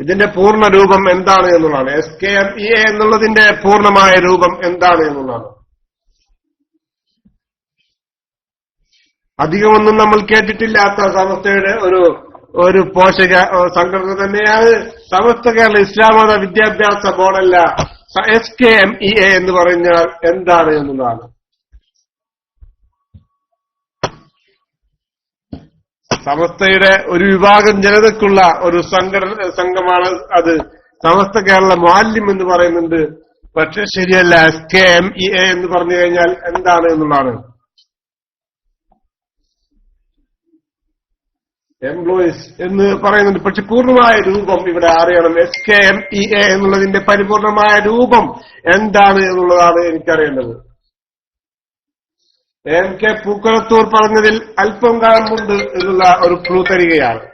ഇതിന്റെ പൂർണ രൂപം എന്താണ് എന്നുള്ളതാണ്. S K M E A എന്നുള്ളതിന്റെ പൂർണമായ രൂപം എന്താണ് എന്നുള്ളതാണ്. അധികമൊന്നും നമ്മൾ കേട്ടിട്ടില്ലാത്ത സമസ്തയുടെ ഒരു ഒരു പോഷക സംഘടന തന്നെയാണ് സമസ്ത കേരള ഇസ്ലാം മത വിദ്യാഭ്യാസ ബോർഡല്ല S K M E A എന്ന് പറഞ്ഞാൽ എന്താണ് എന്നതാണ് സമസ്തയുടെ ഒരു വിഭാഗം ജനതക്കുള്ള ഒരു സംഘടന സംഘമാണ് അത്. സമസ്ത കേരള മാലിന്യം എന്ന് പറയുന്നുണ്ട്. പക്ഷെ ശരിയല്ല S K M E A എന്ന് പറഞ്ഞു കഴിഞ്ഞാൽ എന്താണ് എന്നുള്ളതാണ്. എംപ്ലോയീസ് എന്ന് പറയുന്നുണ്ട്. പക്ഷെ പൂർണമായ രൂപം ഇവിടെ അറിയണം. S K M E A എന്നുള്ളതിന്റെ പരിപൂർണമായ രൂപം എന്താണ് എന്നുള്ളതാണ് എനിക്കറിയേണ്ടത്. എം കെ പൂക്കളത്തൂർ പറഞ്ഞതിൽ അല്പം കാണുന്നുണ്ട് എന്നുള്ള ഒരു ക്ലൂ തരികയാണ്.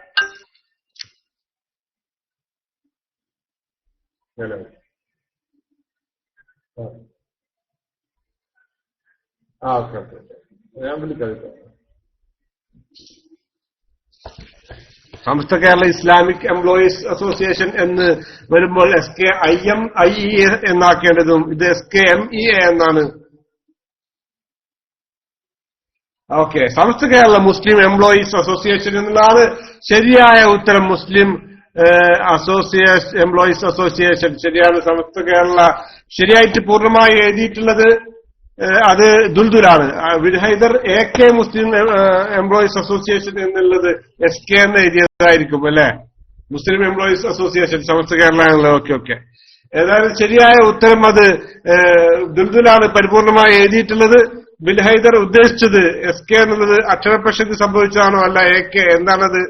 ആ. ഓക്കെ ഓക്കെ ഞാൻ വിളിക്കാം. Samastha Kerala Islamic employees association എന്ന് വരുമ്പോൾ S K I M I E എന്നാക്കേണ്ടതും ഇത് S K M E A എന്നാണ്. Okay Samastha Kerala Muslim employees association എന്നുള്ളതാണ് ശരിയായ ഉത്തരം മുസ്ലിം അസോസിയേഷൻ എംപ്ലോയീസ് അസോസിയേഷൻ. ശരിയാണ് സമസ്ത കേരള ശരിയായിട്ട് പൂർണമായി എഴുതിയിട്ടുള്ളത്. അത് ദുൽദുലാണ്. Haider A K Muslim employees association എന്നുള്ളത് എസ് കെ എന്ന് എഴുതിയതായിരിക്കും അല്ലെ? Muslim employees association Samastha Kerala ആണല്ലോ ഓക്കെ ഓക്കെ. ഏതായാലും ശരിയായ ഉത്തരം അത് ദുൽദുലാണ് പരിപൂർണമായി എഴുതിയിട്ടുള്ളത്. ബിൽ ഹൈദർ ഉദ്ദേശിച്ചത് എസ് കെ എന്നുള്ളത് അക്ഷരപ്രശ്നത്തിൽ സംഭവിച്ചതാണോ അല്ല എ കെ എന്താണത്?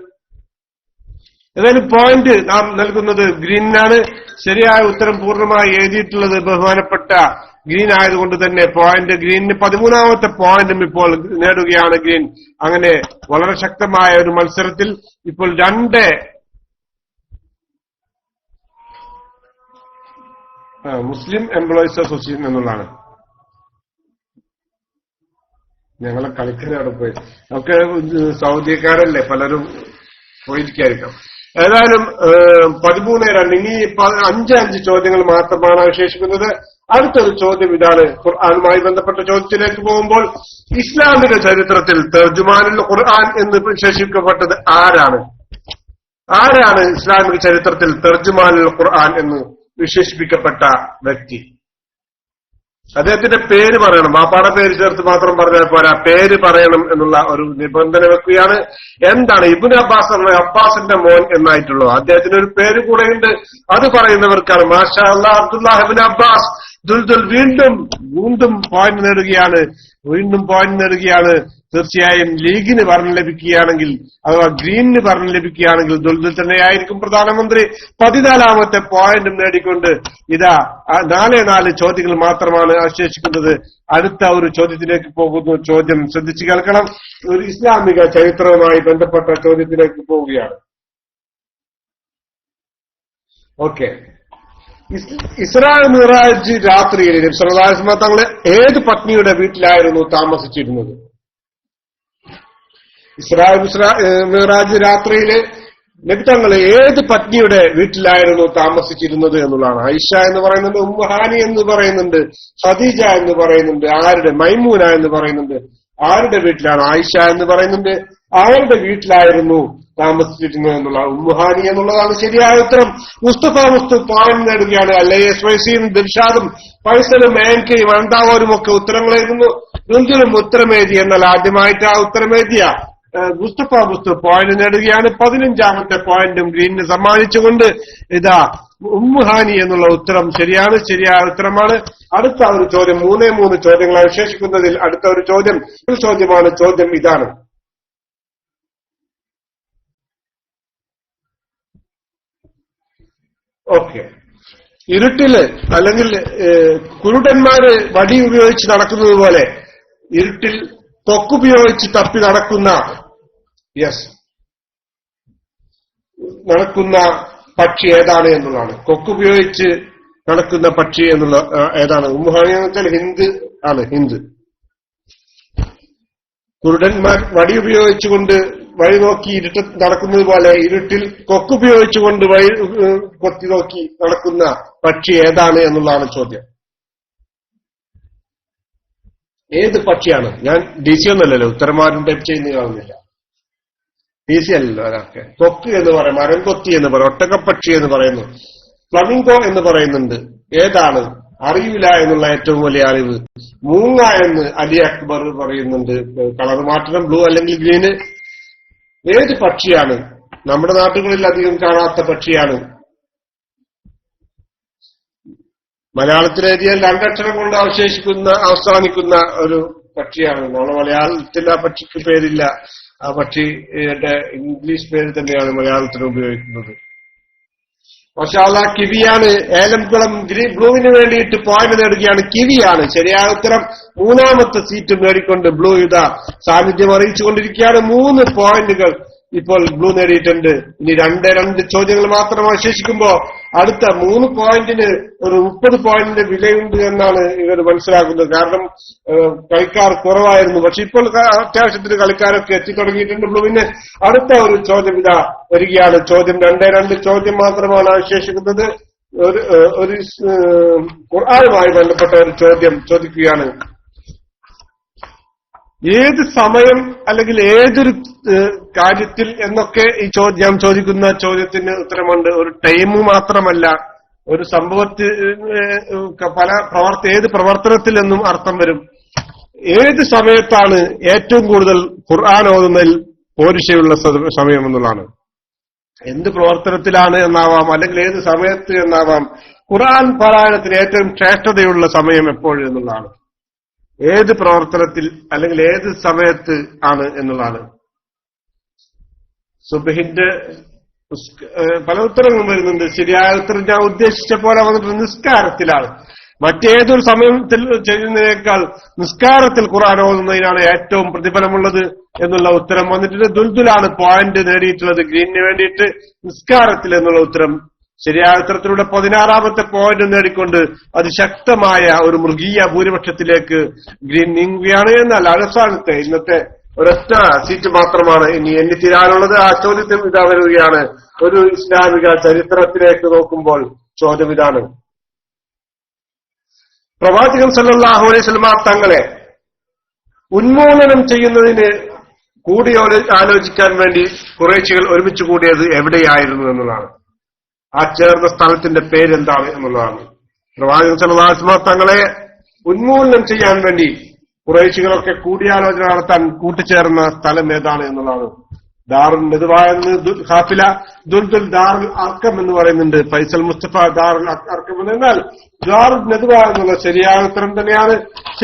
ഏതായാലും പോയിന്റ് നാം നൽകുന്നത് ഗ്രീനാണ് ശരിയായ ഉത്തരം പൂർണമായി എഴുതിയിട്ടുള്ളത് ബഹുമാനപ്പെട്ട ഗ്രീൻ ആയതുകൊണ്ട് തന്നെ പോയിന്റ് ഗ്രീനിന് പതിമൂന്നാമത്തെ പോയിന്റും ഇപ്പോൾ നേടുകയാണ് ഗ്രീൻ അങ്ങനെ വളരെ ശക്തമായ ഒരു മത്സരത്തിൽ ഇപ്പോൾ രണ്ട് മുസ്ലിം എംപ്ലോയീസ് അസോസിയേഷൻ എന്നുള്ളതാണ്. ഞങ്ങളെ കളിക്കാരവിടെ പോയി നമുക്ക് സൗദിക്കാരല്ലേ പലരും പോയിരിക്കായിരിക്കാം. ഏതായാലും പതിമൂന്ന് രണ്ട് ഇനി അഞ്ച് അഞ്ച് ചോദ്യങ്ങൾ മാത്രമാണ് അവശേഷിക്കുന്നത്. അടുത്തൊരു ചോദ്യം ഇതാണ്. ഖുർആാനുമായി ബന്ധപ്പെട്ട ചോദ്യത്തിലേക്ക് പോകുമ്പോൾ ഇസ്ലാമിക ചരിത്രത്തിൽ തർജുമാനുൽ ഖുർആൻ എന്ന് വിശേഷിക്കപ്പെട്ടത് ആരാണ്? ആരാണ് ഇസ്ലാമിക ചരിത്രത്തിൽ തർജുമാനുൽ ഖുർആൻ എന്ന് വിശേഷിപ്പിക്കപ്പെട്ട വ്യക്തി? അദ്ദേഹത്തിന്റെ പേര് പറയണം. മാപ്പാടെ പേര് ചേർത്ത് മാത്രം പറഞ്ഞാൽ പോരാ. പേര് പറയണം എന്നുള്ള ഒരു നിബന്ധന വെക്കുകയാണ്. എന്താണ് ഇബുൻ അബ്ബാസ് എന്ന അബ്ബാസിന്റെ മോൻ എന്നായിട്ടുള്ളത്? അദ്ദേഹത്തിന് ഒരു പേര് കൂടെയുണ്ട്. അത് പറയുന്നവർക്കാണ് മാഷാ അള്ളാഹ് അബ്ദുല്ലാഹിബിൻ അബ്ബാസ്. ദുൽദുൽ വീണ്ടും വീണ്ടും പോയിന്റ് നേടുകയാണ്. വീണ്ടും പോയിന്റ് നേടുകയാണ് തീർച്ചയായും ലീഗിന് ഭരണം ലഭിക്കുകയാണെങ്കിൽ അഥവാ ഗ്രീനിന് ഭരണം ലഭിക്കുകയാണെങ്കിൽ ദുൽദുൽ തന്നെയായിരിക്കും പ്രധാനമന്ത്രി. പതിനാലാമത്തെ പോയിന്റും നേടിക്കൊണ്ട് ഇതാ നാലേ നാല് ചോദ്യങ്ങൾ മാത്രമാണ് അവശേഷിക്കുന്നത്. അടുത്ത ഒരു ചോദ്യത്തിലേക്ക് പോകുന്നു ചോദ്യം ശ്രദ്ധിച്ചു കേൾക്കണം. ഒരു ഇസ്ലാമിക ചരിത്രവുമായി ബന്ധപ്പെട്ട ചോദ്യത്തിലേക്ക് പോവുകയാണ്. ഓക്കെ. ഇസ്രാ മിറാജ് രാത്രിയിൽ നബ്സലാസ്മ തങ്ങൾ ഏത് പത്നിയുടെ വീട്ടിലായിരുന്നു താമസിച്ചിരുന്നത്? ഇസ്രായേൽ മിറാജ് രാത്രിയിൽ നബി തങ്ങൾ ഏത് പത്നിയുടെ വീട്ടിലായിരുന്നു താമസിച്ചിരുന്നത് എന്നുള്ളതാണ്. ഐഷ എന്ന് പറയുന്നുണ്ട് ഉമ്മഹാനി എന്ന് പറയുന്നുണ്ട് ഖദീജ എന്ന് പറയുന്നുണ്ട് ആരുടെ? മൈമൂന എന്ന് പറയുന്നുണ്ട്. ആരുടെ വീട്ടിലാണ് ആയിഷ എന്ന് പറയുന്നുണ്ട്. ആരുടെ വീട്ടിലായിരുന്നു താമസിച്ചിരുന്നത് എന്നുള്ള ഉമ്മുഹാനി എന്നുള്ളതാണ് ശരിയായ ഉത്തരം. മുസ്തഫ മുസ്തു പോയിന്റ് നേടുകയാണ്. അല്ലെ എസ് വൈസിയും ദിൽഷാദും ഫൈസലും മേൻകയും അണ്ടാവോരും ഒക്കെ ഉത്തരങ്ങൾ എഴുതുന്നു. ദുൽജുലും ഉത്തരമേതി എന്നാൽ ആദ്യമായിട്ട് ആ ഉത്തരമേതിയ മുസ്തഫ മുസ്തു പോയിന്റ് നേടുകയാണ്. പതിനഞ്ചാമത്തെ പോയിന്റും ഗ്രീനിന് സമ്മാനിച്ചുകൊണ്ട് ഇതാ ഉമ്മുഹാനി എന്നുള്ള ഉത്തരം ശരിയാണ് ശരിയായ ഉത്തരമാണ്. അടുത്ത ഒരു ചോദ്യം മൂന്നേ മൂന്ന് ചോദ്യങ്ങൾ അവശേഷിക്കുന്നതിൽ അടുത്ത ഒരു ചോദ്യം ഒരു ചോദ്യമാണ് ചോദ്യം ഇതാണ്. ഓക്കെ. ഇരുട്ടിൽ അല്ലെങ്കിൽ കുരുടന്മാര് വടി ഉപയോഗിച്ച് നടക്കുന്നത് പോലെ ഇരുട്ടിൽ തൊക്കുപയോഗിച്ച് തപ്പി നടക്കുന്ന യെസ് നടക്കുന്ന പക്ഷി ഏതാണ് എന്നുള്ളതാണ്. കൊക്കുപയോഗിച്ച് നടക്കുന്ന പക്ഷി എന്നുള്ള ഏതാണ്? ഉമ്മുഹാനിയെന്നുവെച്ചാൽ ഹിന്ദ് ആണ് ഹിന്ദ്. കുരുടന്മാർ വടി ഉപയോഗിച്ചുകൊണ്ട് വഴി നോക്കി ഇരുട്ട് നടക്കുന്നത് പോലെ ഇരുട്ടിൽ കൊക്കുപയോഗിച്ചുകൊണ്ട് വഴി കൊത്തി നോക്കി നടക്കുന്ന പക്ഷി ഏതാണ് എന്നുള്ളതാണ് ചോദ്യം. ഏത് പക്ഷിയാണ്? ഞാൻ ഡി സി ഒന്നല്ലല്ലോ ഉത്തരമാരും ടൈപ്പ് ചെയ്യുന്നത് കാണുന്നില്ല ഈസി അല്ലല്ലോ അതൊക്കെ കൊക്ക് എന്ന് പറയും മരം കൊത്തി എന്ന് പറയും ഒട്ടകപ്പക്ഷി എന്ന് പറയുന്നു. ഫ്ലമിംഗോ എന്ന് പറയുന്നുണ്ട്. ഏതാണ്? അറിയില്ല എന്നുള്ള ഏറ്റവും വലിയ അറിവ്. മൂങ്ങ എന്ന് അലി അക്ബർ പറയുന്നുണ്ട്. കളർ മാറ്റണം ബ്ലൂ അല്ലെങ്കിൽ ഗ്രീന് ഏത് പക്ഷിയാണ്? നമ്മുടെ നാട്ടുകളിൽ അധികം കാണാത്ത പക്ഷിയാണ്. മലയാളത്തിൽ എഴുതിയാൽ രണ്ടക്ഷരം കൊണ്ട് അവശേഷിക്കുന്ന അവസാനിക്കുന്ന ഒരു പക്ഷിയാണ്. നമ്മുടെ മലയാളത്തിൽ ആ പക്ഷിക്ക് പേരില്ല. ആ പക്ഷി എന്റെ ഇംഗ്ലീഷ് പേര് തന്നെയാണ് മലയാളത്തിൽ ഉപയോഗിക്കുന്നത്. മഷാല കിവിയാണ് ഏലംകുളം ഗ്രീൻ ബ്ലൂവിന് വേണ്ടിയിട്ട് പോയിന്റ് നേടുകയാണ് കിവിയാണ്. ശരിയായ ഉത്തരം മൂന്നാമത്തെ സീറ്റ് നേടിക്കൊണ്ട് ബ്ലൂ ഇതാ സാന്നിധ്യം അറിയിച്ചുകൊണ്ടിരിക്കുകയാണ്. മൂന്ന് പോയിന്റുകൾ ഇപ്പോൾ ബ്ലൂ നേടിയിട്ടുണ്ട്. ഇനി രണ്ട് രണ്ട് ചോദ്യങ്ങൾ മാത്രം അവശേഷിക്കുമ്പോ അടുത്ത മൂന്ന് പോയിന്റിന് ഒരു മുപ്പത് പോയിന്റിന്റെ വിലയുണ്ട് എന്നാണ് ഇവർ മനസ്സിലാക്കുന്നത്. കാരണം കളിക്കാർ കുറവായിരുന്നു. പക്ഷെ ഇപ്പോൾ അത്യാവശ്യത്തിന് കളിക്കാരൊക്കെ എത്തിത്തുടങ്ങിയിട്ടുണ്ട് ബ്ലൂവിന് അടുത്ത ഒരു ചോദ്യം ഇതാ വരികയാണ്. ചോദ്യം രണ്ടേ രണ്ട് ചോദ്യം മാത്രമാണ് അവശേഷിക്കുന്നത്. ഒരു ഒരു ആരുമായി ബന്ധപ്പെട്ട ഒരു ചോദ്യം ചോദിക്കുകയാണ്. ഏത് സമയം അല്ലെങ്കിൽ ഏതൊരു കാര്യത്തിൽ എന്നൊക്കെ ഈ ഞാൻ ചോദിക്കുന്ന ചോദ്യത്തിന് ഉത്തരമുണ്ട്. ഒരു ടൈം മാത്രമല്ല. ഒരു സംഭവത്തിൽ പല പ്രവർത്തി ഏത് പ്രവർത്തനത്തിൽ എന്നും അർത്ഥം വരും. ഏത് സമയത്താണ് ഏറ്റവും കൂടുതൽ ഖുർആൻ ഓതുന്നതിൽ പോരിശയുള്ള സമയം എന്നുള്ളതാണ്. എന്ത് പ്രവർത്തനത്തിലാണ് എന്നാവാം അല്ലെങ്കിൽ ഏത് സമയത്ത് എന്നാവാം. ഖുർആൻ പാരായണത്തിന് ഏറ്റവും ശ്രേഷ്ഠതയുള്ള സമയം എപ്പോഴും എന്നുള്ളതാണ്. ഏത് പ്രവർത്തനത്തിൽ അല്ലെങ്കിൽ ഏത് സമയത്ത് ആണ് എന്നുള്ളതാണ്. സുബഹിന്റെ പല ഉത്തരങ്ങളും വരുന്നുണ്ട്. ശരിയായ ഉത്തരം ഞാൻ ഉദ്ദേശിച്ച പോലെ വന്നിട്ട് നിസ്കാരത്തിലാണ്. മറ്റേതൊരു സമയത്തിൽ ചെയ്യുന്നതിനേക്കാൾ നിസ്കാരത്തിൽ ഖുർആൻ ഓതുന്നതിനാണ് ഏറ്റവും പ്രതിഫലമുള്ളത് എന്നുള്ള ഉത്തരം വന്നിട്ടുണ്ട്. ദുൽദുലാണ് പോയിന്റ് നേടിയിട്ടുള്ളത്. ഗ്രീനിന് വേണ്ടിയിട്ട് നിസ്കാരത്തിൽ എന്നുള്ള ഉത്തരം ശരിയായ ഉത്തരത്തിലൂടെ പതിനാറാമത്തെ പോയിന്റ് നേടിക്കൊണ്ട് അതിശക്തമായ ഒരു മൃഗീയ ഭൂരിപക്ഷത്തിലേക്ക് ഗ്രീൻ നീങ്ങുകയാണ് എന്നാൽ അവസാനത്തെ ഇന്നത്തെ ഒരൊറ്റ സീറ്റ് മാത്രമാണ് ഇനി എണ്ണിത്തീരാനുള്ളത്. ആ ചോദ്യത്തിൽ ഇതാ വരികയാണ്. ഒരു ഇസ്ലാമിക ചരിത്രത്തിലേക്ക് നോക്കുമ്പോൾ ചോദ്യം ഇതാണ്. പ്രവാചകൻ സല്ലാഹു അലൈഹി വസല്ലമ തങ്ങളെ ഉന്മൂലനം ചെയ്യുന്നതിന് കൂടി ആലോചിക്കാൻ വേണ്ടി കുറേശികൾ ഒരുമിച്ച് കൂടിയത് എവിടെയായിരുന്നു എന്നുള്ളതാണ്. ആ ചേർന്ന സ്ഥലത്തിന്റെ പേരെന്താണ് എന്നുള്ളതാണ്. പ്രവാചകൻ സല്ലല്ലാഹു തങ്ങളെ ഉന്മൂലനം ചെയ്യാൻ വേണ്ടി കുറേശികളൊക്കെ കൂടിയാലോചന നടത്താൻ കൂട്ടിച്ചേർന്ന സ്ഥലം ഏതാണ് എന്നുള്ളതാണ് ദാറുൽ നെതുവായെന്ന് ഹാഫില ദുൽദുൽ ദാറുൽ അർക്കം എന്ന് പറയുന്നുണ്ട്. ഫൈസൽ മുസ്തഫ ദാറുൽ അർക്കം എന്ന് എന്നാൽ ദാറുൽ നെതുവ എന്നുള്ള ശരിയായ ഉത്തരം തന്നെയാണ്.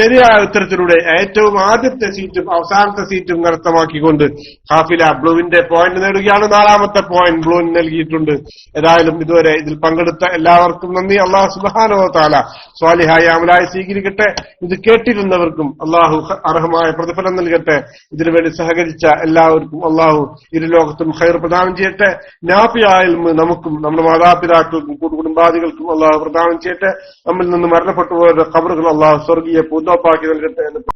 ശരിയായ ഉത്തരത്തിലൂടെ ഏറ്റവും ആദ്യത്തെ സീറ്റും അവസാനത്തെ സീറ്റും കരസ്ഥമാക്കിക്കൊണ്ട് ഹാഫില ബ്ലൂവിന്റെ പോയിന്റ് നേടുകയാണ്. നാലാമത്തെ പോയിന്റ് ബ്ലൂവിന് നൽകിയിട്ടുണ്ട്. ഏതായാലും ഇതുവരെ ഇതിൽ പങ്കെടുത്ത എല്ലാവർക്കും നന്ദി. അള്ളാഹു സുബാനോ താല സ്വാലിഹായ അമലായി സ്വീകരിക്കട്ടെ. ഇത് കേട്ടിരുന്നവർക്കും അള്ളാഹു അർഹമായ പ്രതിഫലം നൽകട്ടെ. ഇതിനുവേണ്ടി സഹകരിച്ച എല്ലാവർക്കും അള്ളാഹു ഇരു ലോകത്തും ഹൈർ പ്രദാനം ചെയ്യട്ടെ. നാഫിയായ നമുക്കും നമ്മുടെ മാതാപിതാക്കൾക്കും കുടുംബാദികൾക്കും അള്ളാഹു പ്രദാനം ചെയ്യട്ടെ. നമ്മിൽ നിന്ന് മരണപ്പെട്ടു മരണപ്പെട്ടുപോയവരുടെ കബറുകൾ അള്ളാഹു സ്വർഗീയ പൂന്തോപ്പാക്കി നൽകട്ടെ എന്ന്